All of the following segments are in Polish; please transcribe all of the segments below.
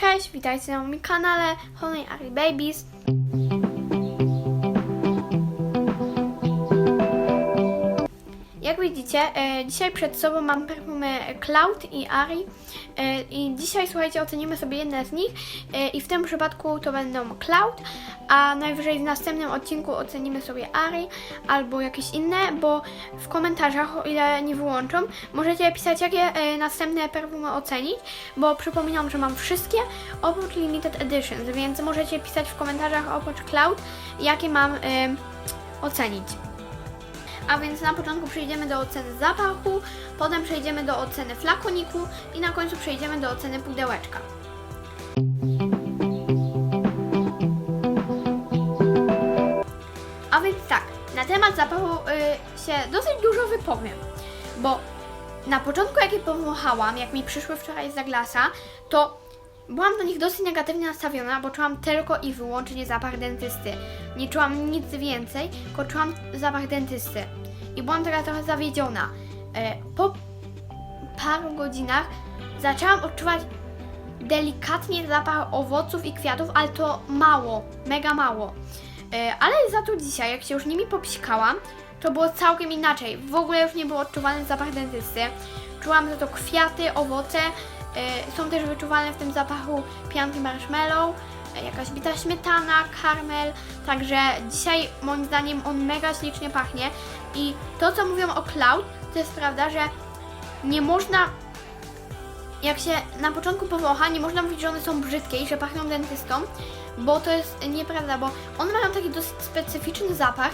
Cześć, witajcie na moim kanale Honey Ari Babies. Widzicie, e, dzisiaj przed sobą mam perfumy Cloud i Ari. E, i dzisiaj, słuchajcie, ocenimy sobie jedne z nich. E, i w tym przypadku to będą Cloud, a najwyżej w następnym odcinku ocenimy sobie Ari albo jakieś inne, bo w komentarzach, o ile nie wyłączą, możecie pisać, jakie następne perfumy ocenić, bo przypominam, że mam wszystkie oprócz Limited Editions, więc możecie pisać w komentarzach oprócz Cloud, jakie mam ocenić. A więc na początku przejdziemy do oceny zapachu, potem przejdziemy do oceny flakoniku i na końcu przejdziemy do oceny pudełeczka. A więc tak, na temat zapachu y, się dosyć dużo wypowiem, bo na początku jak je powąchałam, jak mi przyszły wczoraj z Douglasa, to byłam do nich dosyć negatywnie nastawiona, bo czułam tylko i wyłącznie zapach dentysty. Nie czułam nic więcej, tylko czułam zapach dentysty. I byłam taka trochę zawiedziona. E, po paru godzinach zaczęłam odczuwać delikatnie zapach owoców i kwiatów, ale to mało, mega mało. E, ale za to dzisiaj, jak się już nimi popsikałam, to było całkiem inaczej. W ogóle już nie był odczuwalny zapach dentysty. Czułam za to kwiaty, owoce. E, są też wyczuwalne w tym zapachu pianki marshmallow, jakaś bita śmietana, karmel. Także dzisiaj moim zdaniem on mega ślicznie pachnie. I to, co mówią o Cloud, to jest prawda, że nie można jak się na początku powącha, nie można mówić, że one są brzydkie i że pachną dentystą, bo to jest nieprawda, bo one mają taki dosyć specyficzny zapach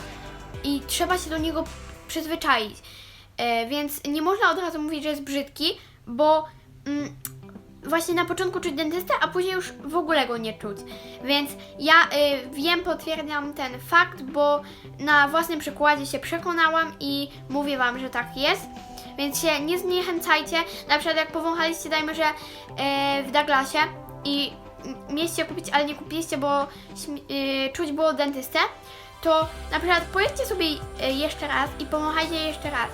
i trzeba się do niego przyzwyczaić. E, więc nie można od razu mówić, że jest brzydki, bo mm, właśnie na początku czuć dentystę, a później już w ogóle go nie czuć. Więc ja y, wiem, potwierdzam ten fakt, bo na własnym przykładzie się przekonałam i mówię Wam, że tak jest. Więc się nie zniechęcajcie. Na przykład jak powąchaliście, dajmy, że e, w Douglasie i mieliście kupić, ale nie kupiliście, bo y, czuć było dentystę, to na przykład pojedźcie sobie e, jeszcze raz i powąchajcie jeszcze raz.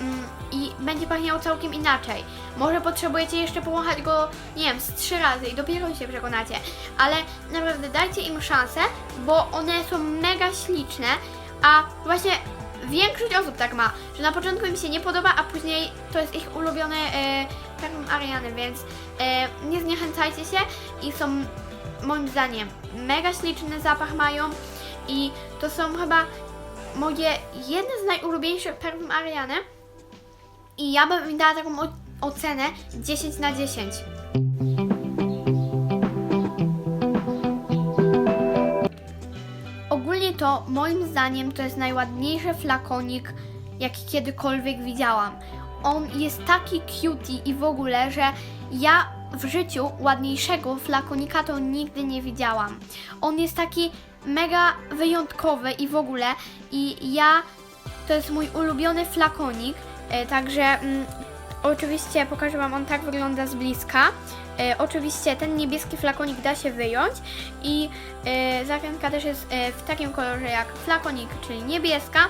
Mm, I będzie pachniał całkiem inaczej. Może potrzebujecie jeszcze powąchać go, nie wiem, z trzy razy i dopiero się przekonacie. Ale naprawdę dajcie im szansę, bo one są mega śliczne, a właśnie większość osób tak ma, że na początku im się nie podoba, a później to jest ich ulubiony e, perfum Ariany, więc e, nie zniechęcajcie się i są moim zdaniem mega śliczny zapach mają i to są chyba moje jedne z najulubieńszych perfum Ariany i ja bym im dała taką ocenę 10 na 10. Ogólnie to moim zdaniem to jest najładniejszy flakonik, jaki kiedykolwiek widziałam. On jest taki cutie i w ogóle, że ja w życiu ładniejszego flakonika to nigdy nie widziałam. On jest taki mega wyjątkowy i w ogóle i ja to jest mój ulubiony flakonik, także mm, oczywiście pokażę Wam, on tak wygląda z bliska. E, oczywiście ten niebieski flakonik da się wyjąć i e, zakrętka też jest e, w takim kolorze jak flakonik, czyli niebieska.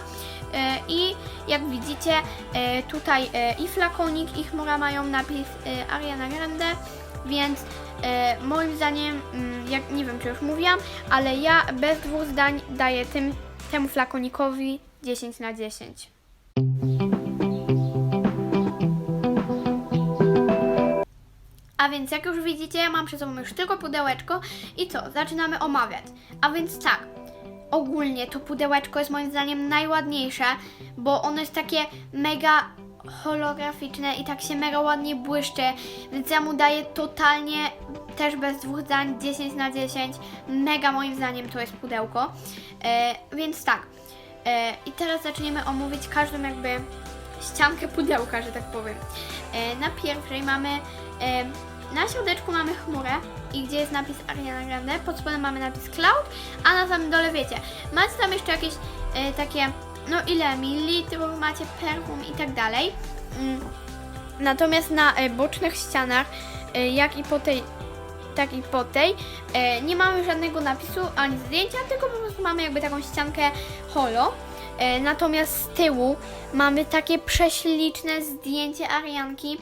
E, I jak widzicie, e, tutaj e, i flakonik, i chmura mają napis e, Ariana Grande, więc e, moim zdaniem, mm, jak nie wiem czy już mówiłam, ale ja bez dwóch zdań daję tym, temu flakonikowi 10 na 10. A więc jak już widzicie, mam przed sobą już tylko pudełeczko i co, zaczynamy omawiać. A więc tak, ogólnie to pudełeczko jest moim zdaniem najładniejsze, bo ono jest takie mega holograficzne i tak się mega ładnie błyszczy, więc ja mu daję totalnie też bez dwóch zdań 10 na 10. Mega moim zdaniem to jest pudełko. E, więc tak. E, I teraz zaczniemy omówić każdą jakby ściankę pudełka, że tak powiem. E, na pierwszej mamy e, na środeczku mamy chmurę i gdzie jest napis Ariana Grande, pod spodem mamy napis Cloud, a na samym dole wiecie, macie tam jeszcze jakieś e, takie, no ile mililitrów macie perfum i tak dalej. Mm. Natomiast na e, bocznych ścianach, e, jak i po tej, tak i po tej, e, nie mamy żadnego napisu ani zdjęcia, tylko po prostu mamy jakby taką ściankę holo. E, natomiast z tyłu mamy takie prześliczne zdjęcie Arianki.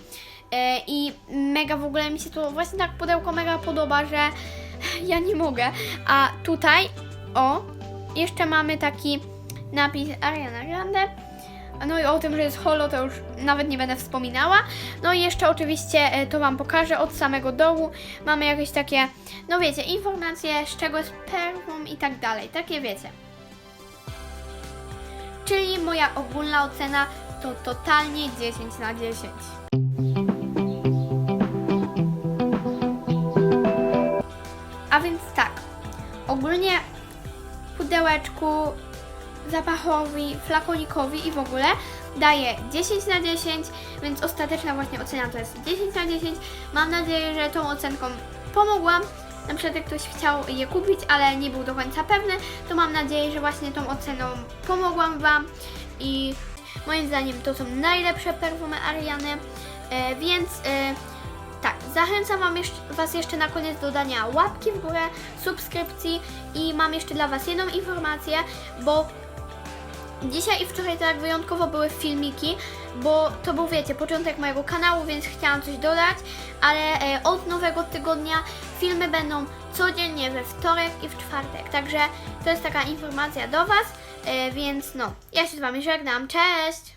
E, I mega w ogóle mi się to właśnie tak pudełko mega podoba, że ja nie mogę. A tutaj, o, jeszcze mamy taki napis Ariana Grande. No i o tym, że jest holo, to już nawet nie będę wspominała. No i jeszcze oczywiście e, to Wam pokażę od samego dołu. Mamy jakieś takie, no wiecie, informacje, z czego jest perfum i tak dalej. Takie wiecie. Czyli moja ogólna ocena to totalnie 10 na 10. A więc tak, ogólnie pudełeczku, zapachowi, flakonikowi i w ogóle daję 10 na 10, więc ostateczna właśnie ocena to jest 10 na 10. Mam nadzieję, że tą ocenką pomogłam. Na przykład jak ktoś chciał je kupić, ale nie był do końca pewny, to mam nadzieję, że właśnie tą oceną pomogłam Wam i moim zdaniem to są najlepsze perfumy Ariany, e, więc e, zachęcam wam jeszcze, Was jeszcze na koniec do dania łapki w górę, subskrypcji i mam jeszcze dla Was jedną informację, bo dzisiaj i wczoraj tak wyjątkowo były filmiki, bo to był, wiecie, początek mojego kanału, więc chciałam coś dodać, ale e, od nowego tygodnia filmy będą codziennie we wtorek i w czwartek, także to jest taka informacja do Was, e, więc no, ja się z Wami żegnam, cześć!